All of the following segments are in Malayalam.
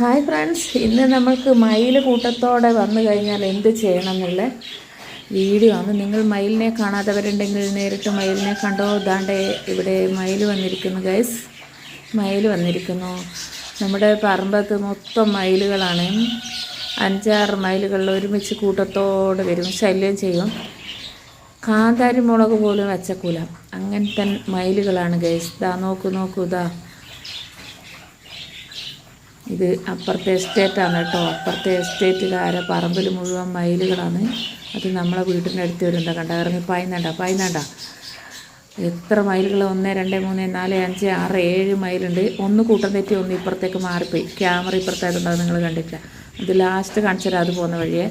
ഹായ് ഫ്രണ്ട്സ് ഇന്ന് നമ്മൾക്ക് മയിൽ കൂട്ടത്തോടെ വന്നു കഴിഞ്ഞാൽ എന്ത് ചെയ്യണം എന്നുള്ള വീഡിയോ ആണ്. നിങ്ങൾ മയിലിനെ കാണാത്തവരുണ്ടെങ്കിൽ നേരിട്ട് മയിലിനെ കണ്ടോ? ഇതാണ്ട് ഇവിടെ മയിൽ വന്നിരിക്കുന്നു ഗൈസ് മയിൽ വന്നിരിക്കുന്നു. നമ്മുടെ പറമ്പത്ത് മൊത്തം മയിലുകളാണ്. അഞ്ചാറ് മയിലുകളിൽ ഒരുമിച്ച് കൂട്ടത്തോടെ വരും. ശല്യം ചെയ്യും. കാന്താരി മുളക് പോലും വെച്ചക്കൂല അങ്ങനത്തെ മയിലുകളാണ് ഗൈസ് ഇതാ നോക്കൂ നോക്കൂ ദാ. ഇത് അപ്പുറത്തെ എസ്റ്റേറ്റാണ് കേട്ടോ. അപ്പുറത്തെ എസ്റ്റേറ്റുകാരെ പറമ്പിൽ മുഴുവൻ മയിലുകളാണ്. അത് നമ്മളെ വീട്ടിന്റെ അടുത്ത് വരുന്നുണ്ട് കണ്ട? ഇറങ്ങി പായുന്നുണ്ട? പായുന്നുണ്ട? എത്ര മയിലുകൾ ഒന്ന് രണ്ട് മൂന്ന് നാല് അഞ്ച് ആറ് ഏഴ് മയിലുണ്ട്. ഒന്ന് കൂട്ടം തെറ്റി ഒന്ന് ഇപ്പുറത്തേക്ക് മാറിപ്പോയി. ക്യാമറ ഇപ്പുറത്തായതുകൊണ്ട് നിങ്ങൾ കണ്ടിട്ടില്ല അത് ലാസ്റ്റ് കാണിച്ചുതരാം അത് പോകുന്ന വഴിയെ.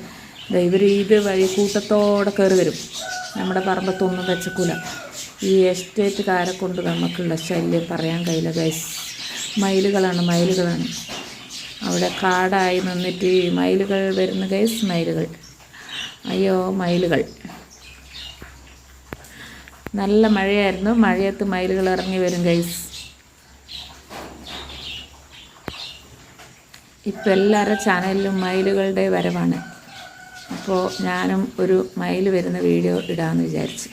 ഇവർ ഇത് വഴി കൂട്ടത്തോടെ കയറി വരും. നമ്മുടെ പറമ്പത്തൊന്നും വെച്ചക്കൂല. ഈ എസ്റ്റേറ്റുകാരെ കൊണ്ട് നമുക്കുള്ള ശല്യം പറയാൻ കഴിയില്ല ഗൈസ് മയിലുകളാണ് മയിലുകളാണ്. അവിടെ കാടായി നിന്നിട്ട് മയിലുകൾ വരുന്ന ഗൈസ് മയിലുകൾ. അയ്യോ മയിലുകൾ. നല്ല മഴയായിരുന്നു. മഴയത്ത് മയിലുകൾ ഇറങ്ങി വരും ഗൈസ് ഇപ്പം എല്ലാവരുടെ ചാനലിലും മയിലുകളുടെ വരവാണ്. അപ്പോൾ ഞാനും ഒരു മയിൽ വരുന്ന വീഡിയോ ഇടാമെന്ന് വിചാരിച്ച്.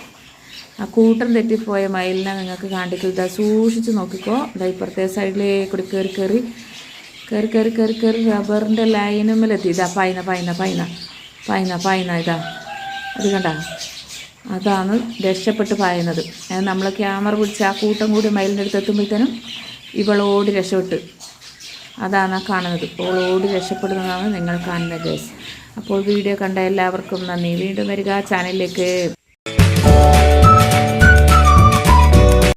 ആ കൂട്ടം തെറ്റിപ്പോയ മയിലിനെ നിങ്ങൾക്ക് കാണിക്കുന്നത് സൂക്ഷിച്ച് നോക്കിക്കോ. ഇതാ ഇപ്പുറത്തെ സൈഡിലേക്ക് കൂടി കയറി കയറി കയറി കയറി കയറി കയറി റബ്ബറിന്റെ ലൈനുമ്മലെത്തി ഇതാ പൈന പൈന പൈന. പൈന പൈന ഇതാ. അത് കണ്ട? അതാണ് രക്ഷപ്പെട്ട് പായുന്നത്. നമ്മൾ ക്യാമറ പിടിച്ച് ആ കൂട്ടം കൂടി മയിലിന്റെ അടുത്ത് എത്തുമ്പോഴത്തേനും ഇവളോട് രക്ഷപ്പെട്ട്. അതാണ് കാണുന്നത്. ഇവളോട് രക്ഷപ്പെടുന്നതാണ് നിങ്ങൾ കാണുന്ന ഗേസ്. അപ്പോൾ വീഡിയോ കണ്ട എല്ലാവർക്കും നന്ദി. വീണ്ടും വരിക. ചാനലിലേക്ക്